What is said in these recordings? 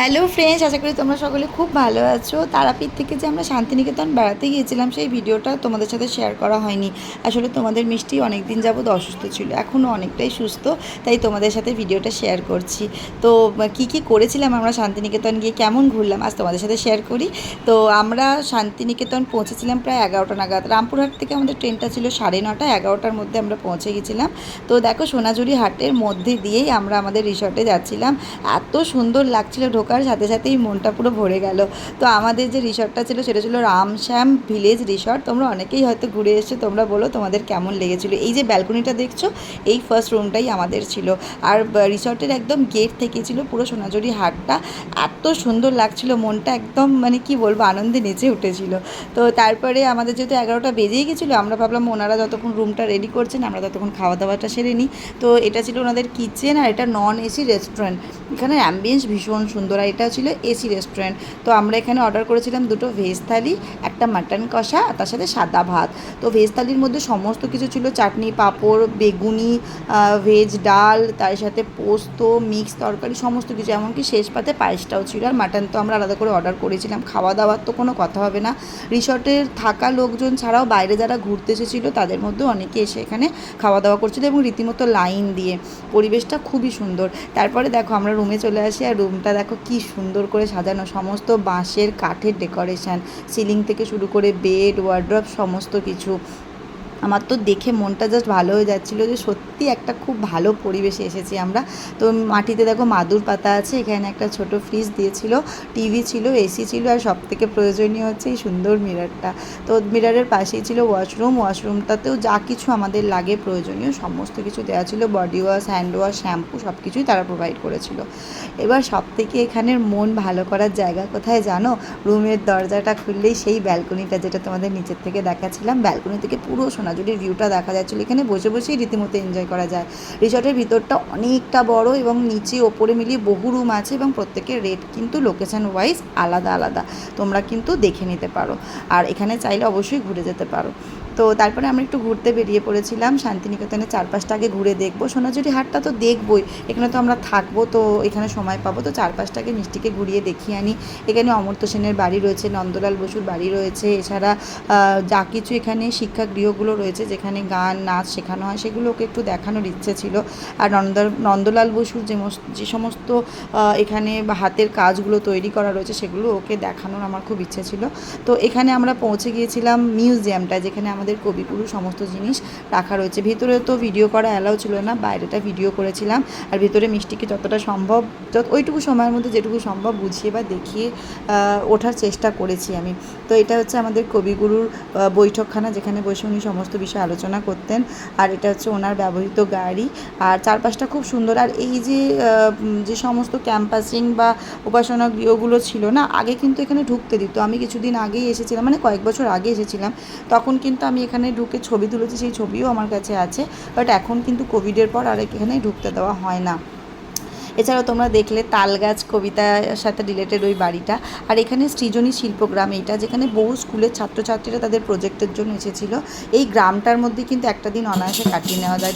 Hello friends আশা করি তোমরা সকলে খুব ভালো আছো। তারাপীঠ থেকে যে আমরা শান্তিনিকেতন বেড়াতে গিয়েছিলাম, সেই ভিডিওটা তোমাদের সাথে শেয়ার করা হয়নি। আসলে তোমাদের মিষ্টি অনেক দিন যাবত অসুস্থ ছিল এখনও অনেকটাই সুস্থ, তাই তোমাদের সাথে ভিডিওটা শেয়ার করছি। তো, কি কি করেছিলাম আমরা শান্তিনিকেতন গিয়ে, কেমন ঘুরলাম, আজ তোমাদের সাথে শেয়ার করি। তো, আমরা শান্তিনিকেতন পৌঁছেছিলাম প্রায় এগারোটা নাগাদ। রামপুরহাট থেকে আমাদের ট্রেনটা ছিল সাড়ে নটা, এগারোটার মধ্যে আমরা পৌঁছে গেছিলাম তো, দেখো সোনাঝুরি হাটের মধ্যে দিয়েই আমরা আমাদের রিসর্টে যাচ্ছিলাম। এত সুন্দর লাগছিল ঢোকার সাথে সাথেই মনটা পুরো ভরে গেল। তো আমাদের যে রিসর্টটা ছিল সেটা ছিল রামশ্যাম ভিলেজ রিসর্ট। তোমরা অনেকেই হয়তো ঘুরে এসছো, তোমরা বলো তোমাদের কেমন লেগেছিলো। এই যে ব্যালকনিটা দেখছ, এই ফার্স্ট রুমটাই আমাদের ছিল। আর রিসর্টের একদম গেট থেকে ছিল পুরো সোনাঝুরি হাটটা। এত সুন্দর লাগছিল, মনটা একদম মানে কি বলব, আনন্দে নেচে উঠেছিল। তো তারপরে আমাদের যেহেতু এগারোটা বেজেই গেছিল, আমরা ভাবলাম ওনারা যতক্ষণ রুমটা রেডি করছেন, আমরা ততক্ষণ খাওয়া দাওয়াটা সেরে নিই। তো এটা ছিল ওনাদের কিচেন আর এটা নন এসি রেস্টুরেন্ট এখানে অ্যাম্বিয়েন্স ভীষণ সুন্দর। আর এটা ছিল এসি রেস্টুরেন্ট। তো আমরা এখানে অর্ডার করেছিলাম দুটো ভেজ থালি, একটা মাটন কষা আর তার সাথে সাদা ভাত। তো ভেজ থালির মধ্যে সমস্ত কিছু ছিল, চাটনি, পাঁপড়, বেগুনি ভেজ ডাল, তার সাথে পোস্ত, মিক্স তরকারি, সমস্ত কিছু। এমনকি শেষ পাতে পায়েসটাও ছিল আর মাটন তো আমরা আলাদা করে অর্ডার করেছিলাম। খাওয়া দাওয়ার তো কোনো কথা হবে না। রিসর্টের থাকা লোকজন ছাড়াও বাইরে যারা ঘুরতে এসেছিল, তাদের মধ্যে অনেকে এসে এখানে খাওয়া দাওয়া করছিল এবং রীতিমতো লাইন দিয়ে। পরিবেশটা খুবই সুন্দর। তারপরে দেখো আমরা রুমে চলে আসি আর রুমটা দেখো কি সুন্দর করে সাজানো, সমস্ত বাঁশের কাঠের ডেকোরেশন সিলিং থেকে শুরু করে বেড ওয়ার্ড্রপ সমস্ত কিছু। আমার তো দেখে মনটা জাস্ট ভালো হয়ে যাচ্ছিল যে সত্যি একটা খুব ভালো পরিবেশে এসেছি আমরা। তো মাটিতে দেখো মাদুর পাতা আছে, এখানে একটা ছোট ফ্রিজ দিয়েছিল টিভি ছিল এসি ছিল আর সব থেকে প্রয়োজনীয় হচ্ছে এই সুন্দর মিররটা তো মিররের পাশেই ছিল ওয়াশরুম ওয়াশরুমটাতেও যা কিছু আমাদের লাগে প্রয়োজনীয় সমস্ত কিছু দেওয়া ছিল body wash hand wash shampoo সব কিছুই তারা প্রোভাইড করেছিল। এবার সব থেকে এখানের মন ভালো করার জায়গা কোথায় জানো? রুমের দরজাটা খুললেই সেই ব্যালকনিটা যেটা তোমাদের নিচের থেকে দেখাচ্ছিলাম ব্যালকনি থেকে পুরো সোনাঝুরির ভিউটা দেখা যাচ্ছিল এখানে বসে বসেই রীতিমতো এনজয় করা যায়। রিসর্টের ভিতরটা অনেকটা বড় এবং নিচে ওপরে মিলিয়ে বহু রুম আছে এবং প্রত্যেকের রেট কিন্তু লোকেশান ওয়াইজ আলাদা আলাদা। তোমরা কিন্তু দেখে নিতে পারো। আর এখানে চাইলে অবশ্যই ঘুরে যেতে পারো। তো তারপরে আমরা একটু ঘুরতে বেরিয়ে পড়েছিলাম, শান্তিনিকেতনের চারপাশটা আগে ঘুরে দেখব। সোনাঝুরি হাটটা তো দেখবোই, এখানে তো আমরা থাকব, তো এখানে সময় পাবো। তো চারপাশটাকে, মিষ্টিকে ঘুরিয়ে দেখিয়ে আনি। এখানে অমর্ত্য সেনের বাড়ি রয়েছে, নন্দলাল বসুর বাড়ি রয়েছে। এছাড়া যা কিছু এখানে শিক্ষাগৃহগুলো রয়েছে, যেখানে গান, নাচ শেখানো হয় সেগুলো ওকে একটু দেখানোর ইচ্ছে ছিল। আর নন্দ নন্দলাল বসুর যে যে সমস্ত এখানে হাতের কাজগুলো তৈরি করা রয়েছে, সেগুলো ওকে দেখানোর আমার খুব ইচ্ছে ছিল। তো এখানে আমরা পৌঁছে গিয়েছিলাম মিউজিয়ামটা যেখানে আমাদের কবিগুরু সমস্ত জিনিস রাখা রয়েছে। ভিতরে তো ভিডিও করা অ্যালাউ ছিল না, বাইরেটা ভিডিও করেছিলাম। আর ভিতরে মিষ্টিকে যতটা সম্ভব, যত, ওইটুকু সময়ের মধ্যে যেটুকু সম্ভব বুঝিয়ে বা দেখিয়ে ওঠার চেষ্টা করেছি আমি। তো এটা হচ্ছে আমাদের কবিগুরুর বৈঠকখানা যেখানে বসে উনি সমস্ত বিষয়ে আলোচনা করতেন। আর এটা হচ্ছে ওনার ব্যবহৃত গাড়ি। আর চারপাশটা খুব সুন্দর। আর এই যে যে সমস্ত ক্যাম্পাসিং বা উপাসনা গৃহগুলো ছিল না, আগে কিন্তু এখানে ঢুকতে দিত। আমি কিছুদিন আগেই এসেছিলাম মানে কয়েক বছর আগে এসেছিলাম। তখন কিন্তু আমি এখানে ঢুকে ছবি তুলেছি, সেই ছবিও আমার কাছে আছে। বাট এখন কিন্তু কোভিডের পর আর এখানে ঢুকতে দেওয়া হয় না। এছাড়াও তোমরা দেখলে তালগাছ কবিতার সাথে রিলেটেড ওই বাড়িটা। আর এখানে সৃজনী শিল্পগ্রাম এইটা যেখানে বহু স্কুলের ছাত্রছাত্রীরা তাদের প্রজেক্টের জন্য এসেছিল। এই গ্রামটার মধ্যে কিন্তু একটা দিন অনায়াসে কাটিয়ে নেওয়া যায়।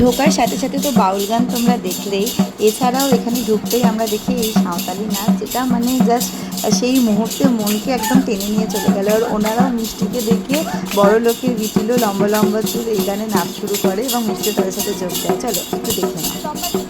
ঢোকার সাথে সাথে তো বাউল গান তোমরা দেখলেই এছাড়াও এখানে ঢুকতেই আমরা দেখি এই সাঁওতালি নাচ, যেটা মানে জাস্ট সেই মুহূর্তে মনকে একদম টেনে নিয়ে চলে গেল। আর ওনারাও মিষ্টিকে দেখে বড় লোকের বিটিলো লম্বা লম্বা চুল এই গানে নাচ শুরু করে এবং মিষ্টি তাদের সাথে যোগ দেয়। চলো, একটু দেখে নাও।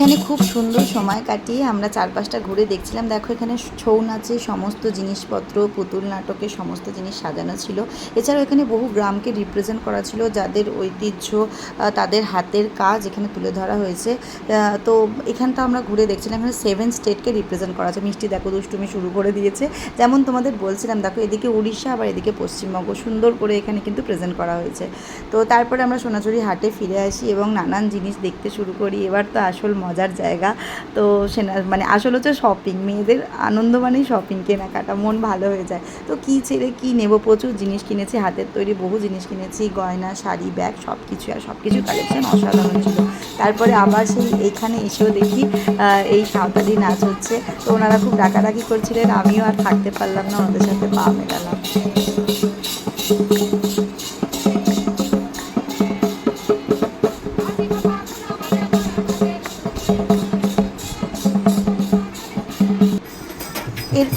এখানে খুব সুন্দর সময় কাটিয়ে আমরা চারপাশটা ঘুরে দেখছিলাম। দেখো এখানে ছৌ নাচে সমস্ত জিনিসপত্র, পুতুল নাটকে সমস্ত জিনিস সাজানো ছিল। এছাড়াও এখানে বহু গ্রামকে রিপ্রেজেন্ট করা ছিল, যাদের ঐতিহ্য তাদের হাতের কাজ এখানে তুলে ধরা হয়েছে। তো এখানটা আমরা ঘুরে দেখছিলাম। এখানে সেভেন স্টেটকে রিপ্রেজেন্ট করা আছে। মিষ্টি দেখো, দুষ্টুমি শুরু করে দিয়েছে। যেমন তোমাদের বলছিলাম, দেখো এদিকে উড়িষ্যা আবার এদিকে পশ্চিমবঙ্গ। সুন্দর করে এখানে কিন্তু প্রেজেন্ট করা হয়েছে। তো তারপরে আমরা সোনাঝুরি হাটে ফিরে আসি এবং নানান জিনিস দেখতে শুরু করি। এবার তো আসল মজার জায়গা। তো সে মানে আসল হচ্ছে শপিং মেয়েদের আনন্দ মানেই শপিং কেনাকাটা, মন ভালো হয়ে যায়। তো কী ছেড়ে কী নেব? প্রচুর জিনিস কিনেছি, হাতের তৈরি বহু জিনিস কিনেছি, গয়না, শাড়ি ব্যাগ সব কিছু আর সব কিছু কালেকশন অসাধারণ ছিল। তারপরে আবার সেই এইখানে এসেও দেখি এই সাঁওতালি নাচ হচ্ছে। তো ওনারা খুব ডাকাডাকি করছিলেন, আমিও আর থাকতে পারলাম না ওনাদের সাথে পা মেলালাম।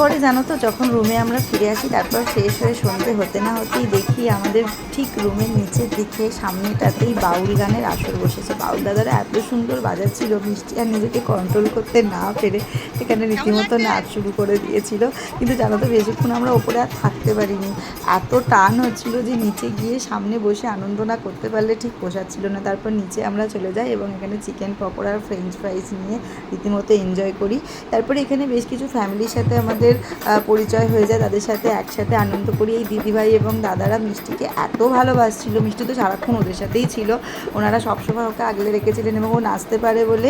এরপরে জানো তো যখন রুমে আমরা ফিরে আসি তারপর ফ্রেশ হয়ে সন্ধে হতে না হতেই দেখি আমাদের ঠিক রুমের নিচের দিকে সামনেটাতেই বাউল গানের আসর বসেছে। বাউল দাদারা এত সুন্দর বাজাচ্ছিল মিষ্টি আর নিজেকে কন্ট্রোল করতে না পেরে এখানে রীতিমতো নাচ শুরু করে দিয়েছিল। কিন্তু জানো তো বেশিক্ষণ আমরা ওপরে আর থাকতে পারিনি। এত টান হচ্ছিল যে নিচে গিয়ে সামনে বসে আনন্দ না করতে পারলে ঠিক পোষাচ্ছিল না। তারপর নিচে আমরা চলে যাই এবং এখানে চিকেন পকোড়া আর ফ্রেঞ্চ ফ্রাইস নিয়ে রীতিমতো এনজয় করি। তারপরে এখানে বেশ কিছু ফ্যামিলির সাথে আমাদের আহ, পরিচয় হয়ে যায় তাদের সাথে একসাথে আনন্দ করি। এই দিদিভাই এবং দাদারা মিষ্টিকে এত ভালোবাসছিল মিষ্টি তো সারাক্ষণ ওদের সাথেই ছিল। ওনারা সবসময় ওকে আগলে রেখেছিলেন এবং ও নাচতে পারে বলে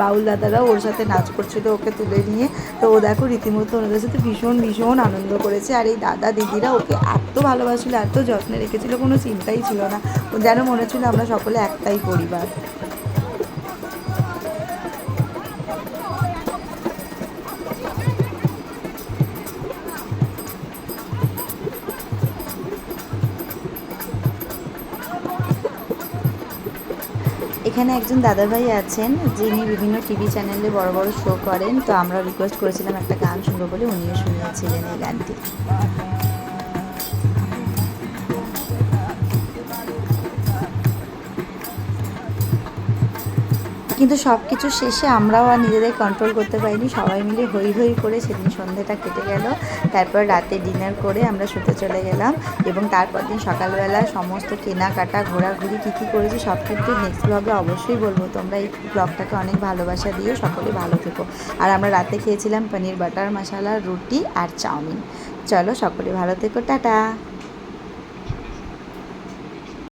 বাউল দাদারাও ওর সাথে নাচ করছিল ওকে তুলে নিয়ে। তো ও দেখো রীতিমতো ওনাদের সাথে ভীষণ ভীষণ আনন্দ করেছে। আর এই দাদা দিদিরা ওকে এত ভালোবাসছিল এত যত্নে রেখেছিল কোনো চিন্তাই ছিল না। যেন মনে ছিল আমরা সকলে একটাই পরিবার। এখানে একজন দাদাভাই আছেন, যিনি বিভিন্ন টিভি চ্যানেলে বড় বড় শো করেন। তো আমরা রিকোয়েস্ট করেছিলাম একটা গান শুনব বলে, উনিও শুনিয়েছিলেন এই গানটি। কিন্তু সব কিছু শেষে আমরাও আর নিজেদের কন্ট্রোল করতে পারিনি। সবাই মিলে হই হই করে সেদিন সন্ধ্যেটা কেটে গেল। তারপর রাতে ডিনার করে আমরা শুতে চলে গেলাম এবং তারপর দিন সকালবেলা সমস্ত কেনাকাটা, ঘোরাঘুরি কী কী করেছি সব কিন্তু নেক্সট ব্লগে অবশ্যই বলব। তোমরা এই ব্লগটাকে অনেক ভালোবাসা দিও, সকলে ভালো থেকো। আর আমরা রাতে খেয়েছিলাম পনির বাটার মশলা, রুটি আর চাউমিন। চলো সকলে ভালো থেকো, টাটা!